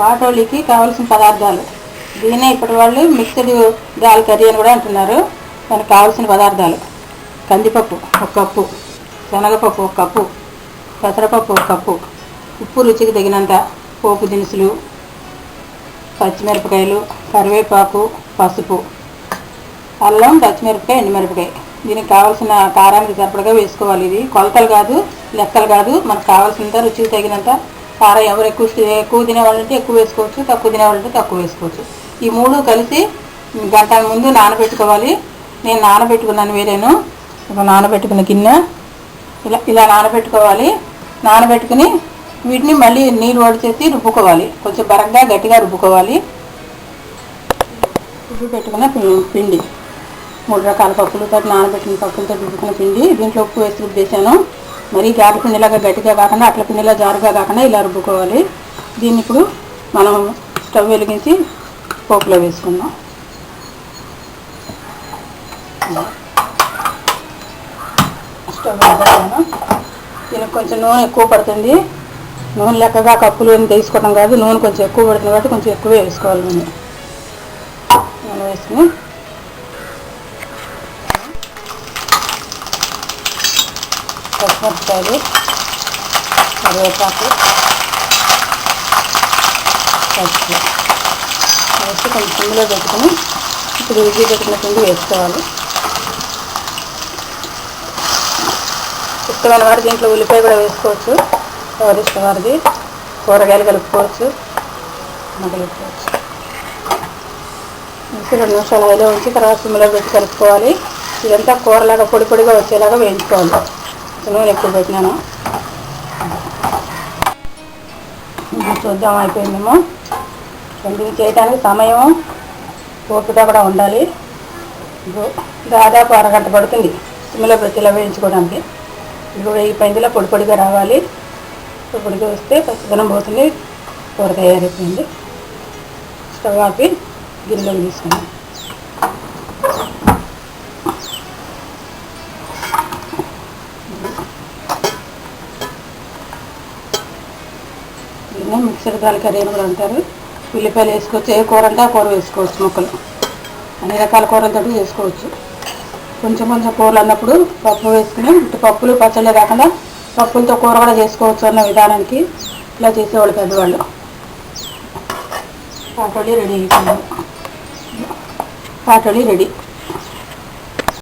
పాటోళ్ళకి కావాల్సిన పదార్థాలు. దీనే ఇప్పటి వాళ్ళు మిక్స్డ్ దాల్ కర్రీ అని కూడా అంటున్నారు. దానికి కావాల్సిన పదార్థాలు. కందిపప్పు ఒక కప్పు. శనగపప్పు ఒక కప్పు. పెసరపప్పు ఒక కప్పు. ఉప్పు రుచికి తగినంత పోపు దినుసులు పచ్చిమిరపకాయలు కరివేపాకు పసుపు. అల్లం పచ్చిమిరపకాయ ఎండుమిరపకాయ. దీనికి కావాల్సిన కారానికి సరిపడగా వేసుకోవాలి. ఇది కొలతలు కాదు లెక్కలు కాదు. మనకు కావాల్సినంత రుచికి తగినంత కారం ఎవరు ఎక్కువ ఎక్కువ తినేవాళ్ళంటే ఎక్కువ వేసుకోవచ్చు తక్కువ తినేవాళ్ళంటే తక్కువ వేసుకోవచ్చు. ఈ మూడు కలిసి గంట ముందు నానబెట్టుకోవాలి. నేను నానబెట్టుకున్నాను వేరేను. ఒక నానబెట్టుకున్న గిన్నె. ఇలా ఇలా నానబెట్టుకోవాలి. నానబెట్టుకుని వీటిని మళ్ళీ నీరు వడిచేసి రుబ్బుకోవాలి. కొంచెం బరగ్గా గట్టిగా రుబ్బుకోవాలి. రుబ్బు పెట్టుకున్న పిండి. మూడు రకాల పప్పులతో నానబెట్టిన పప్పులతో రుబ్బుకున్న పిండి. దీంట్లో ఉప్పు వేసి రుబ్బేసాను మరీ గారె పిండిలాగా గట్టిగా కాకుండా అట్ల పిండిలా జారుగా కాకుండా ఇలా రుబ్బుకోవాలి. దీన్ని ఇప్పుడు మనం స్టవ్ వెలిగించి పోపులో వేసుకుందాం. స్టవ్ దీనికి కొంచెం నూనె ఎక్కువ పడుతుంది. నూనె లెక్కగా కప్పులు ఏమి తీసుకోవడం కాదు. నూనె కొంచెం ఎక్కువ పడుతుంది కాబట్టి కొంచెం ఎక్కువ వేసుకోవాలి నూనె. నూనె వేసుకుని పచ్చిమిరపకాయలు కరివేపాకు పచ్చి వేసి కొంచెం సిమ్లో పెట్టుకుని ఇప్పుడు రుచి పెట్టిన పిండి వేసుకోవాలి. ఇష్టమైన వారు దీంట్లో ఉల్లిపాయ కూడా వేసుకోవచ్చు. ఎవరి ఇష్టం వారిది కూరగాయలు కలుపుకోవచ్చు. కలుపుకోవచ్చు. ఇంకా రెండు నిమిషాలు హైలో ఉంచి తర్వాత సిమ్లో పెట్టి కలుపుకోవాలి. ఇదంతా కూరలాగా పొడి పొడిగా వచ్చేలాగా వేయించుకోవాలి. నూనె ఎక్కువ పెట్టినాను. చూద్దాం అయిపోయిందేమో. ఇది చేయడానికి సమయం ఓపిక కూడా ఉండాలి. దాదాపు అరగంట పడుతుంది సిమ్లో పెట్టి వేయించుకోవడానికి. ఇదిగో వెయ్యి పైందిలో పొడి పొడిగా రావాలి. పొడి పొడిగా వస్తే పచ్చిదనం పోతుంది కూర తయారైపోయింది. స్టవ్ ఆపి గిన్నెలో తీసుకున్నాను దీన్ని మిక్సర్ దాని కర్రీ అని కూడా అంటారు. ఉల్లిపాయలు వేసుకోవచ్చు. ఏ కూర అంటే ఆ కూర వేసుకోవచ్చు ముక్కలు. అన్ని రకాల కూరలతో చేసుకోవచ్చు. కొంచెం కొంచెం కూరలు అన్నప్పుడు పప్పు వేసుకుని ఇటు పప్పులు పచ్చళ్ళే కాకుండా పప్పులతో కూర కూడా చేసుకోవచ్చు అన్న విధానానికి ఇలా చేసేవాళ్ళు పెద్దవాళ్ళు. పాటోళి రెడీ అయిపోయింది పాటోళి రెడీ.